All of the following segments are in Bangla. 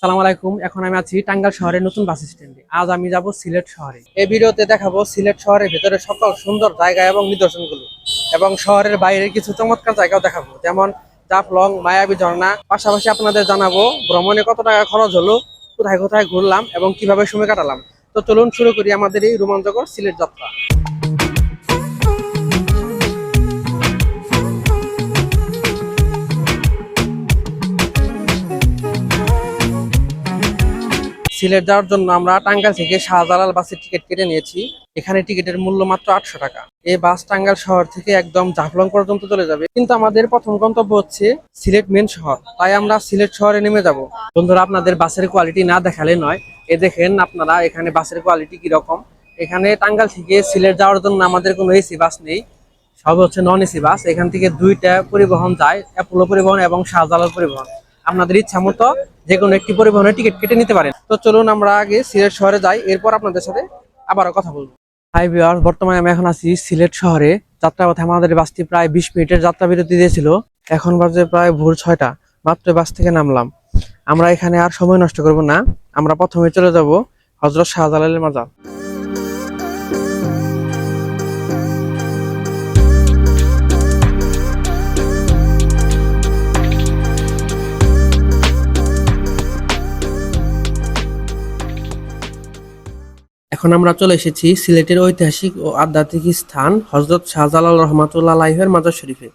সালাম আলাইকুম। এখন আমি আছি টাঙ্গাল শহরের নতুন বাস স্ট্যান্ডে। আজ আমি যাব সিলেট শহরে। এই ভিডিওতে দেখাবো সিলেট শহরের ভেতরে সকল সুন্দর জায়গা এবং নিদর্শনগুলো। এবং শহরের বাইরে কিছু চমৎকার জায়গাও দেখাবো। যেমন জাফলং, মায়াবী ঝর্ণা। পাশাপাশি আপনাদের জানাব ভ্রমণে কত টাকা খরচ হলো, কোথায় কোথায় ঘুরলাম এবং কীভাবে সময় কাটালাম। তো চলুন শুরু করি আমাদের এই রোমাঞ্চকর সিলেট যাত্রা। সিলেট যাওয়ার জন্য আমরা টাঙ্গাইল থেকে শাহজালাল বাসের টিকিট কেটে নিয়েছি। এখানে টিকিটের মূল্য মাত্র আটশো টাকা। এই বাস টাঙ্গাইল শহর থেকে একদম জাফলং পর্যন্ত চলে যাবে। কিন্তু আমাদের প্রথম গন্তব্য হচ্ছে সিলেট মেন শহর। তাই আমরা সিলেট শহরে নেমে যাব। বন্ধুরা, আপনাদের বাসের কোয়ালিটি না দেখালে নয়। এ দেখেন আপনারা এখানে বাসের কোয়ালিটি কীরকম এখানে টাঙ্গাইল থেকে সিলেট যাওয়ার জন্য আমাদের কোনো এসি বাস নেই। সব হচ্ছে নন এসি বাস। এখান থেকে দুইটা পরিবহন যায় অ্যাপোলো পরিবহন এবং শাহজালাল পরিবহন। আপনাদের ইচ্ছা মতো যে কোনো একটি পরিবহনের টিকিট কেটে নিতে পারেন। তো চলুন আমরা আগে সিলেট শহরে যাই, এরপর আপনাদের সাথে আবারও কথা বলব। হাই ভিউয়ার্স, বর্তমানে আমি এখন আছি সিলেট শহরে। যাত্রাপথে আমাদের বাসটি প্রায় বিশ মিনিটের যাত্রা বিরতি দিয়েছিল। এখন বাজে প্রায় ভোর ছয়টা, মাত্র বাস থেকে নামলাম। আমরা এখানে আর সময় নষ্ট করব না। আমরা প্রথমে চলে যাব হজরত শাহজালালের মাজার। এখন আমরা চলে এসেছি সিলেটের ঐতিহাসিক ও আধ্যাত্মিক স্থান হজরত শাহজালাল রহমাতুল্লাহ আলাইহের মাজার শরীফে।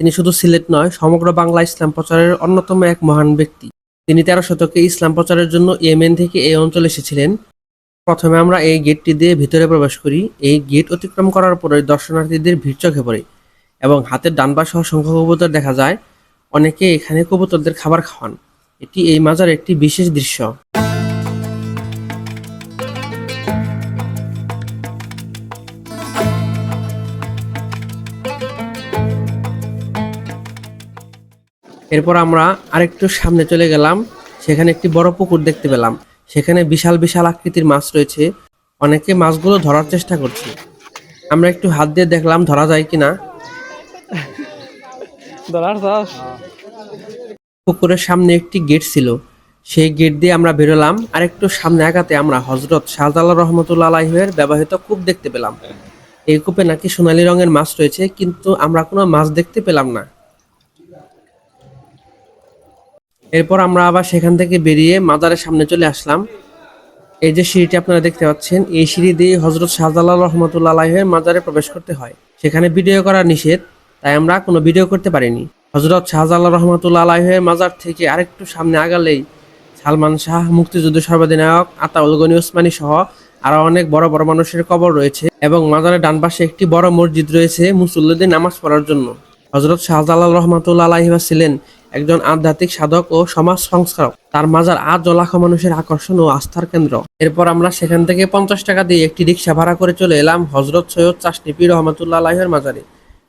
তিনি শুধু সিলেট নয়, সমগ্র বাংলা ইসলাম প্রচারের অন্যতম এক মহান ব্যক্তি। তিনি তেরো শতকে ইসলাম প্রচারের জন্য ইয়েমেন থেকে এই অঞ্চলে এসেছিলেন। প্রথমে আমরা এই গেটটি দিয়ে ভিতরে প্রবেশ করি। এই গেট অতিক্রম করার পরে দর্শনার্থীদের ভিড় চোখে পড়ে এবং হাতের ডান সহ অসংখ্য কবুতর দেখা যায়। অনেকে এখানে কবুতরদের খাবার খাওয়ান। এটি এই মাজার একটি বিশেষ দৃশ্য। এরপর আমরা আরেকটু সামনে চলে গেলাম। সেখানে একটি বড় পুকুর দেখতে পেলাম। সেখানে বিশাল বিশাল আকৃতির মাছ রয়েছে। অনেকে মাছগুলো ধরার চেষ্টা করছে। আমরা একটু হাত দিয়ে দেখলাম ধরা যায় কিনা? পুকুরের সামনে একটি গেট ছিল। সেই গেট দিয়ে আমরা বেরোলাম। আর একটু সামনে আগাতে আমরা হজরত শাহজালাল রহমতুল্লাহ আলাইহের ব্যবহৃত কূপ দেখতে পেলাম। এই কূপে নাকি সোনালী রঙের মাছ রয়েছে কিন্তু আমরা কোনো মাছ দেখতে পেলাম না। এরপর আমরা আবার সেখান থেকে বেরিয়ে মাজারের সামনে চলে আসলাম। এই যে সিঁড়িটি আপনারা দেখতে পাচ্ছেন, এই সিঁড়ি দিয়ে হজরত শাহজালাল রহমতুল্লাহ আলাহের মাজারে প্রবেশ করতে হয়। সেখানে ভিডিও করা নিষেধ, তাই আমরা কোনো ভিডিও করতে পারিনি। হজরত শাহজালাল রহমতুল্লাহ আলাহের মাজার থেকে আরেকটু সামনে আগালেই সালমান শাহ, মুক্তিযুদ্ধ সর্বাধিনায়ক, আতাউল গনি ওসমানী সহ আরও অনেক বড় বড় মানুষের কবর রয়েছে এবং মাজারের ডান পাশে একটি বড় মসজিদ রয়েছে মুসল্লিদের নামাজ পড়ার জন্য। হজরত শাহজালাল রহমাতুল্লাহ আলাহিবা ছিলেন একজন আধ্যাত্মিক সাধক ও সমাজ সংস্কারক। তার মাজার আজ লাখো মানুষের আকর্ষণ ও আস্থার কেন্দ্র। এরপর আমরা সেখান থেকে পঞ্চাশ টাকা দিয়ে একটি রিক্সা ভাড়া করে চলে এলাম হজরত সৈয়দ চাষনিপি রহমতুল্লাহ আলাহির মাজারে।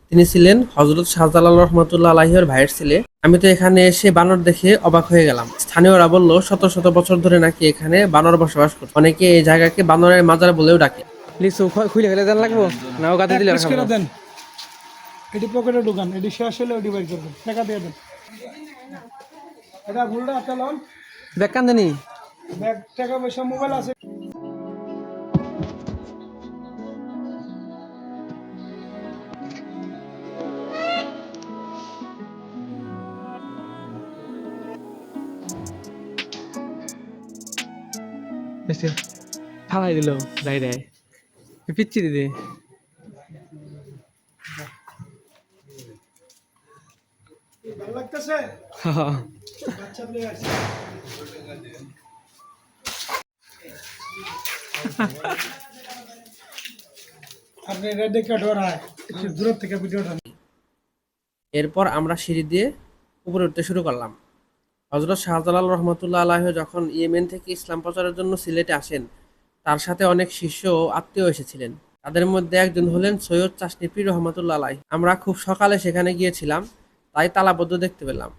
তিনি ছিলেন হজরত শাহজালাল রহমতুল্লাহ আলাহির ভাইয়ের ছেলে। আমি তো এখানে এসে বানর দেখে অবাক হয়ে গেলাম। স্থানীয়রা বলল শত শত বছর ধরে নাকি এখানে বানর বসবাস করে অনেকে এই জায়গাকে বানরের মাজার বলেও ডাকে। লিচু খুলে ফেলে দেন লাগবো? না ও গাতে দিলে দেন। এটি পকেটে ঢুকান এটি শেষ হলে ওটি বাইর করবেন টাকা দিয়ে দেন। এটা ভুলটা হাতে লন। দেখ কান্দেনি ব্যাগ টাকা পয়সা মোবাইল আছে। ফালাই দিল যাই রে পিচ্ছি দিদি ভালো এরপর আমরা সিঁড়ি দিয়ে উপরে উঠতে শুরু করলাম। হজরত শাহজালাল রহমতুল্লাহ আলাহ যখন ইয়েমেন থেকে ইসলাম প্রচারের জন্য সিলেটে আসেন, তার সাথে অনেক শিষ্য ও আত্মীয় এসেছিলেন। তাদের মধ্যে একজন হলেন সৈয়দ চাষনিপি রহমতুল্লাহ আলাই আমরা খুব সকালে সেখানে গিয়েছিলাম। তাই তালাবদ্ধ দেখতে পেলাম।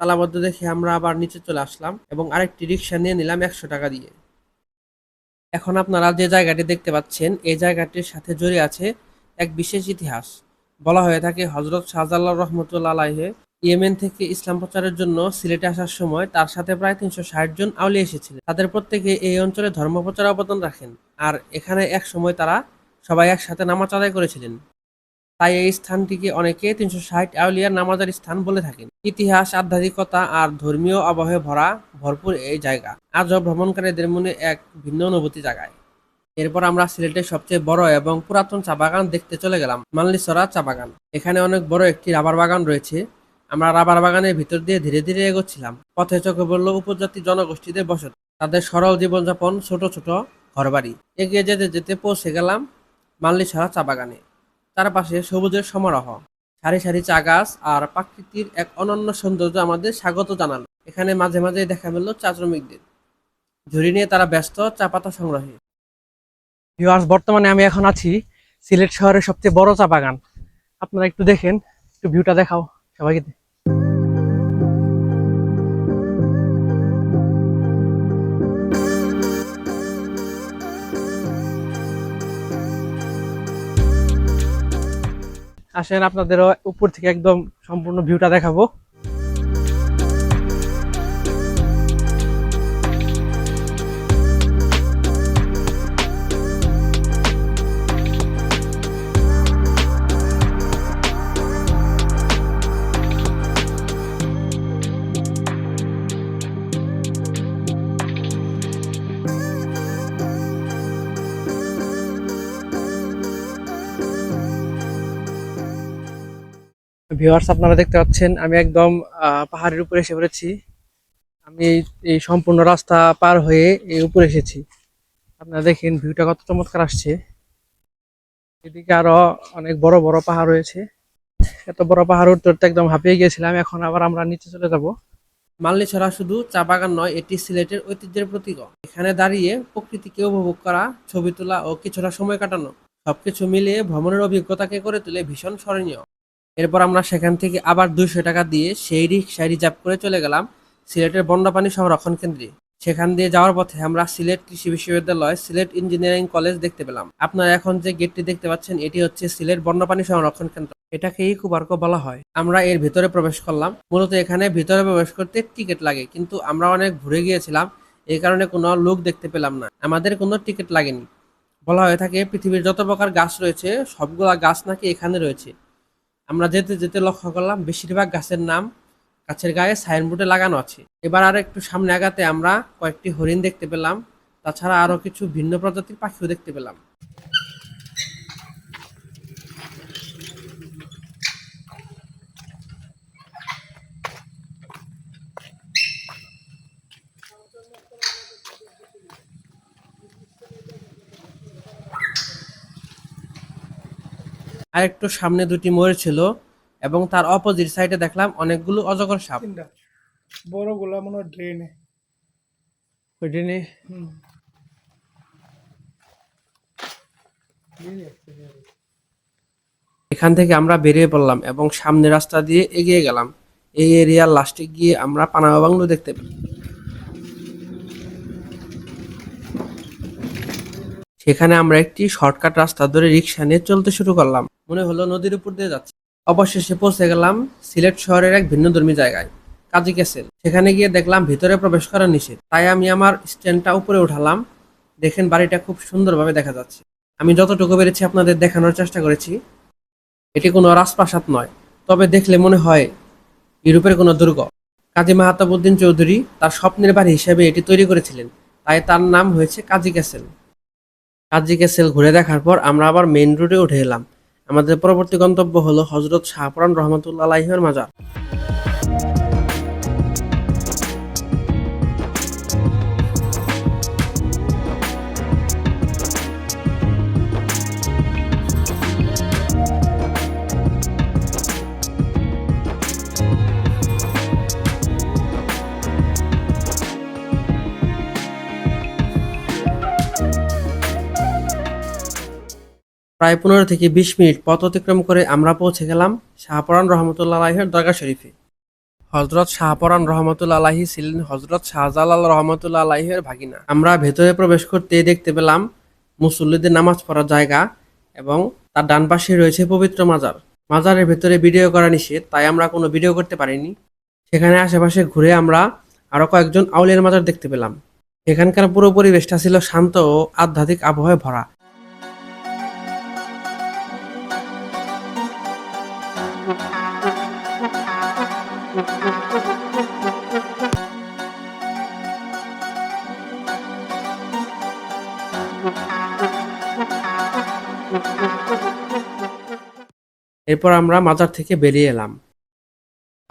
তালাবদ্ধ দেখে আমরা আবার নিচে চলে আসলাম এবং আরেকটি রিক্সা নিয়ে নিলাম একশো টাকা দিয়ে। এখন আপনারা যে জায়গাটি দেখতে পাচ্ছেন, এই জায়গাটির সাথে জড়িয়ে আছে এক বিশেষ ইতিহাস। বলা হয়ে থাকে হজরত শাহজালাল রহমতুল্লাহ আলাহে ইয়েমেন থেকে ইসলাম প্রচারের জন্য সিলেটে আসার সময় তার সাথে প্রায় তিনশো ষাট জন আউলিয়া এসেছিলেন। তাদের প্রত্যেকে এই অঞ্চলে ধর্ম প্রচারে অবদান রাখেন। আর এখানে এক সময় তারা সবাই একসাথে নামাজ আদায় করেছিলেন। তাই এই স্থানটিকে অনেকে তিনশো ষাট আউলিয়ার নামাজের স্থান বলে থাকেন। ইতিহাস, আধ্যাত্মিকতা আর ধর্মীয় আবহে ভরা ভরপুর এই জায়গা। আজও ভ্রমণকারীদের মনে এক ভিন্ন অনুভূতি জাগায়। এরপর আমরা সিলেটের সবচেয়ে বড় এবং পুরাতন চা বাগান দেখতে চলে গেলাম, মাল্লিসরা চা বাগান। এখানে অনেক বড় একটি রাবার বাগান রয়েছে। আমরা রাবার বাগানের ভিতর দিয়ে ধীরে ধীরে এগোচ্ছিলাম। পথে চোখে পড়ল উপজাতি জনগোষ্ঠীদের বসত। তাদের সরল জীবনযাপন ছোট ছোট ঘরবাড়ি। এগিয়ে যেতে যেতে পৌঁছে গেলাম মাল্লিছড়া চা বাগানে। চারপাশে সবুজের সমারোহ। সারি সারি চা গাছ আর প্রাকৃতির এক অনন্য সৌন্দর্য আমাদের স্বাগত জানালো। এখানে মাঝে মাঝে দেখা মিলল চা শ্রমিকদের। ঝুড়ি নিয়ে তারা ব্যস্ত, চা পাতা সংগ্রহে। ভিউয়ার্স বর্তমানে আমি এখন আছি সিলেট শহরের সবচেয়ে বড় চা বাগান। আপনারা একটু দেখেন, একটু ভিউটা দেখাও সবাইকে। আসেন আপনাদেরও উপর থেকে একদম সম্পূর্ণ ভিউটা দেখাবো। ভিউয়ার্স আপনারা দেখতে পাচ্ছেন, আমি একদম পাহাড়ের উপরে এসে পড়েছি। আমি এই- সম্পূর্ণ রাস্তা পার হয়ে এই উপরে এসেছি। আপনারা দেখেন, ভিউটা কত চমৎকার আসছে। এদিকে আরও অনেক বড় বড় পাহাড় রয়েছে। এত বড় পাহাড় উঠতে উঠতে একদম হাঁপিয়ে গিয়েছিলাম, এখন আবার আমরা নিচে চলে যাব। মাল্লিছড়া শুধু চা বাগান নয়, এটি সিলেটের ঐতিহ্যের প্রতীক। এখানে দাঁড়িয়ে প্রকৃতিকে উপভোগ করা, ছবি তোলা ও কিছুটা সময় কাটানো, সবকিছু মিলিয়ে ভ্রমণের অভিজ্ঞতাকে করে তুলে ভীষণ স্মরণীয়। এরপর আমরা সেখান থেকে আবার দুইশো টাকা দিয়ে সেই রিক্সায় রিজার্ভ করে চলে গেলাম সিলেটের বন্যপ্রাণী সংরক্ষণ কেন্দ্রে। সেখান দিয়ে যাওয়ার পথে আমরা সিলেট কৃষি বিশ্ববিদ্যালয় সিলেট ইঞ্জিনিয়ারিং কলেজ দেখতে পেলাম। আপনারা এখন যে গেটটি দেখতে পাচ্ছেন, এটি হচ্ছে সিলেট বন্যপ্রাণী সংরক্ষণ কেন্দ্র। এটাকেই কুবার্ক বলা হয়। আমরা এর ভিতরে প্রবেশ করলাম। মূলত এখানে ভিতরে প্রবেশ করতে টিকিট লাগে, কিন্তু আমরা অনেক ঘুরে গিয়েছিলাম। এই কারণে কোনো লোক দেখতে পেলাম না। আমাদের কোনো টিকিট লাগেনি। বলা হয়ে থাকে পৃথিবীর যত প্রকার গাছ রয়েছে, সবগুলা গাছ নাকি এখানে রয়েছে। আমরা যেতে যেতে লক্ষ্য করলাম বেশিরভাগ গাছের নাম গাছের গায়ে সাইনবোর্ডে লাগানো আছে। এবার আর একটু সামনে আগাতে আমরা কয়েকটি হরিণ দেখতে পেলাম, তাছাড়া আরও কিছু ভিন্ন প্রজাতির পাখিও দেখতে পেলাম। আর একটু সামনে দুটি ময়ূর ছিল এবং তার অপোজিট সাইডে দেখলাম অনেকগুলো অজগর সাপ। বড় গোলা মনে হয় ড্রেনে নিয়ে হুম। এখান থেকে আমরা বেরিয়ে পড়লাম এবং সামনে রাস্তা দিয়ে এগিয়ে গেলাম। এই এরিয়ার লাস্টে গিয়ে আমরা পানামা বাংলো দেখতে পেলাম। সেখানে আমরা একটি শর্টকাট রাস্তা ধরে রিক্সা নিয়ে চলতে শুরু করলাম। মনে হলো নদীর উপর দিয়ে যাচ্ছে। অবশেষে পৌঁছে গেলাম সিলেট শহরের এক ভিন্নধর্মী জায়গায়, কাজী ক্যাসেল। সেখানে গিয়ে দেখলাম ভিতরে প্রবেশ করা নিষেধ। তাই আমি আমার স্ট্যান্ডটা উপরে উঠালাম। দেখেন বাড়িটা খুব সুন্দরভাবে দেখা যাচ্ছে। আমি যতটুকু পেরেছি আপনাদের দেখানোর চেষ্টা করেছি। এটি কোনো রাজপ্রাসাদ নয়, তবে দেখলে মনে হয় ইউরোপের কোনো দুর্গ। কাজী মাহাতাবুদ্দিন চৌধুরী তার স্বপ্নের বাড়ি হিসেবে এটি তৈরি করেছিলেন। তাই তার নাম হয়েছে কাজী ক্যাসেল। কাজী ক্যাসেল ঘুরে দেখার পর আমরা আবার মেন রোডে উঠে এলাম। আমাদের পরবর্তী গন্তব্য হলো হজরত শাহপুরান রহমতুল্লাহ আলাইহের মাজার। প্রায় পনেরো থেকে বিশ মিনিট পথ অতিক্রম করে আমরা পৌঁছে গেলাম শাহপরান রহমতুল্লাহ আলাহির দরগা শরীফে। হজরত শাহপরান রহমতুল্লা আলাহি ছিলেন হজরত শাহজালাল রহমতুল্লা আলাহির ভাগিনা। আমরা ভেতরে প্রবেশ করতে দেখতে পেলাম মুসল্লিদের নামাজ পড়ার জায়গা এবং তার ডান পাশে রয়েছে পবিত্র মাজার। মাজারের ভেতরে ভিডিও করা নিষেধ, তাই আমরা কোনো ভিডিও করতে পারিনি। সেখানে আশেপাশে ঘুরে আমরা আরও কয়েকজন আউলিয়ার মাজার দেখতে পেলাম। এখানকার পুরো পরিবেশটা ছিল শান্ত ও আধ্যাত্মিক আবহাওয়ায় ভরা। এরপর আমরা মাজার থেকে বেরিয়ে এলাম।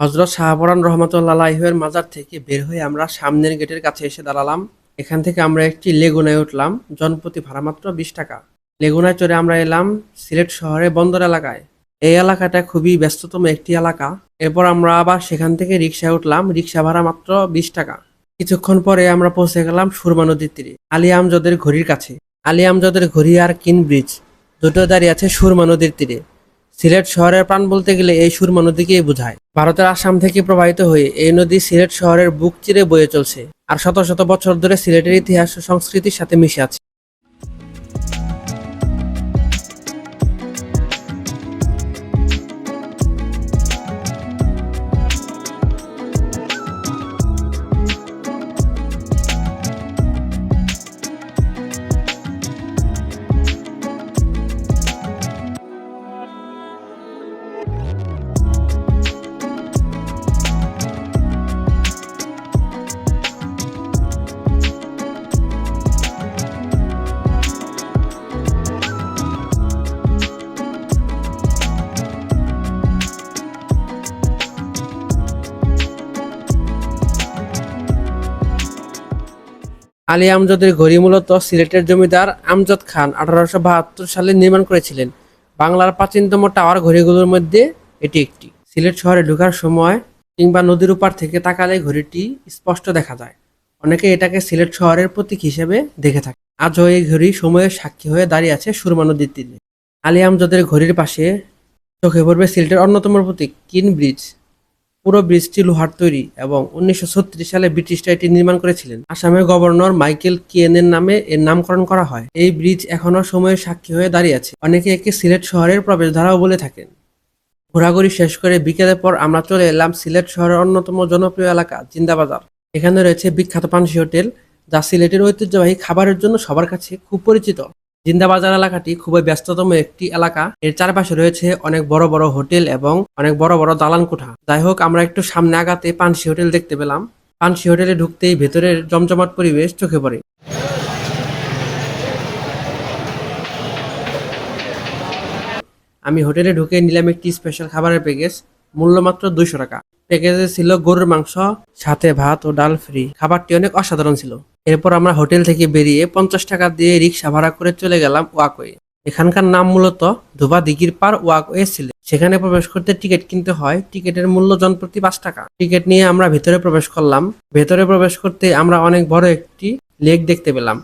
হজরত শাহপরান রহমতুল্লাহের মাজার থেকে বের হয়ে আমরা সামনের গেটের কাছে এসে দাঁড়ালাম। এখান থেকে আমরা একটি লেগুনায় উঠলাম, জনপ্রতি ভাড়া মাত্র বিশ টাকা। লেগুনায় চড়ে আমরা এলাম সিলেট শহরে বন্দর এলাকায়। এই এলাকাটা খুবই ব্যস্ততম একটি এলাকা। এরপর আমরা আবার সেখান থেকে রিক্সায় উঠলাম। রিক্সা ভাড়া মাত্র বিশ টাকা। কিছুক্ষণ পরে আমরা পৌঁছে গেলাম সুরমা নদীর তীরে, আলী আমজদের ঘড়ির কাছে। আলী আমজদের ঘড়ি আর কিন ব্রিজ, দুটো দাঁড়িয়ে আছে সুরমা নদীর তীরে। সিলেট শহরের প্রাণ বলতে গেলে এই সুরমা নদীকেই বোঝায়। ভারতের আসাম থেকে প্রবাহিত হয়ে এই নদী সিলেট শহরের বুক চিরে বয়ে চলছে। আর শত শত বছর ধরে সিলেটের ইতিহাস ও সংস্কৃতির সাথে মিশে আছে। আলী আমজদের ঘড়ি মূলত সিলেটের জমিদার আমজদ খান আঠারোশো বাহাত্তর সালে নির্মাণ করেছিলেন। বাংলার প্রাচীনতম টাওয়ার ঘড়িগুলোর মধ্যে এটি একটি। সিলেট শহরে ঢোকার সময় কিংবা নদীর উপার থেকে তাকালে ঘড়িটি স্পষ্ট দেখা যায়। অনেকে এটাকে সিলেট শহরের প্রতীক হিসেবে দেখে থাকে আজও এই ঘড়ি সময়ের সাক্ষী হয়ে দাঁড়িয়ে আছে সুরমা নদীর তীরে। আলী আমজদের ঘড়ির পাশে চোখে পড়বে সিলেটের অন্যতম প্রতীক, কিন ব্রিজ। পুরো ব্রিজটি লোহার তৈরি এবং উনিশশো ছত্রিশ সালে ব্রিটিশরা এটি নির্মাণ করেছিলেন। আসামের গভর্নর মাইকেল কিয়েনের নামে এর নামকরণ করা হয়। এই ব্রিজ এখনও সময়ের সাক্ষী হয়ে দাঁড়িয়ে আছে। অনেকে একে সিলেট শহরের প্রবেশধারাও বলে থাকেন। ঘোরাঘুরি শেষ করে বিকেলের পর আমরা চলে এলাম সিলেট শহরের অন্যতম জনপ্রিয় এলাকা, জিন্দাবাজার। এখানে রয়েছে বিখ্যাত পানসি হোটেল, যা সিলেটের ঐতিহ্যবাহী খাবারের জন্য সবার কাছে খুব পরিচিত। জিন্দাবাজার এলাকাটি খুবই ব্যস্ততম একটি এলাকা। এর চারপাশে রয়েছে অনেক বড় বড় হোটেল এবং অনেক বড় বড় দালান কোঠা। যাই হোক আমরা একটু সামনে আগাতে পানসি হোটেল দেখতে পেলাম। পানসি হোটেলে ঢুকতেই ভেতরের জমজমাট পরিবেশ চোখে পড়ে। আমি হোটেলে ঢুকে নিলাম একটি স্পেশাল খাবারের প্যাকেজ মূল্য মাত্র দুইশো টাকা। প্যাকেজে ছিল গরুর মাংস, সাথে ভাত ও ডাল ফ্রি। খাবারটি অনেক অসাধারণ ছিল। এরপর আমরা হোটেল থেকে বেরিয়ে পঞ্চাশ টাকা দিয়ে রিক্সা ভাড়া করে চলে গেলাম ওয়াকওয়ে। এখানকার নাম মূলত ধোবা দিঘির পার ওয়াকওয়ে ছিল। সেখানে প্রবেশ করতে টিকিট কিনতে হয়। টিকিটের মূল্য জনপ্রতি পাঁচ টাকা। টিকিট নিয়ে আমরা ভেতরে প্রবেশ করলাম। ভেতরে প্রবেশ করতে আমরা অনেক বড় একটি লেক দেখতে পেলাম।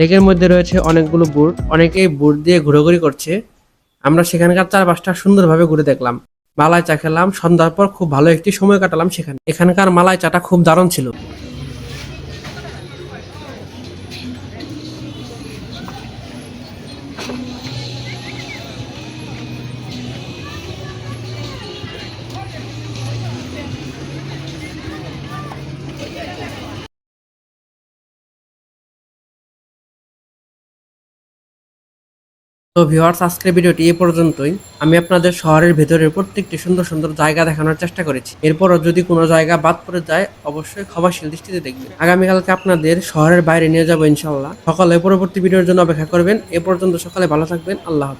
লেকের মধ্যে রয়েছে অনেকগুলো বুট অনেকেই বুট দিয়ে ঘোরাঘুরি করছে। আমরা সেখানকার চারপাশটা সুন্দরভাবে ঘুরে দেখলাম। মালায় চা খেলাম। সন্ধ্যার পর খুব ভালো একটি সময় কাটালাম সেখানে। এখানকার মালায় চাটা খুব দারুণ ছিল। তো ভিওয়ার্স আজকের ভিডিওটি এ পর্যন্তই। আমি আপনাদের শহরের ভেতরের প্রত্যেকটি সুন্দর সুন্দর জায়গা দেখানোর চেষ্টা করেছি। এরপরও যদি কোনো জায়গা বাদ পড়ে যায়, অবশ্যই ক্ষমাশীল দৃষ্টিতে দেখবেন। আগামীকালকে আপনাদের শহরের বাইরে নিয়ে যাব ইনশাল্লাহ সকালে পরবর্তী ভিডিওর জন্য অপেক্ষা করবেন। এ পর্যন্ত সকালে ভালো থাকবেন। আল্লাহ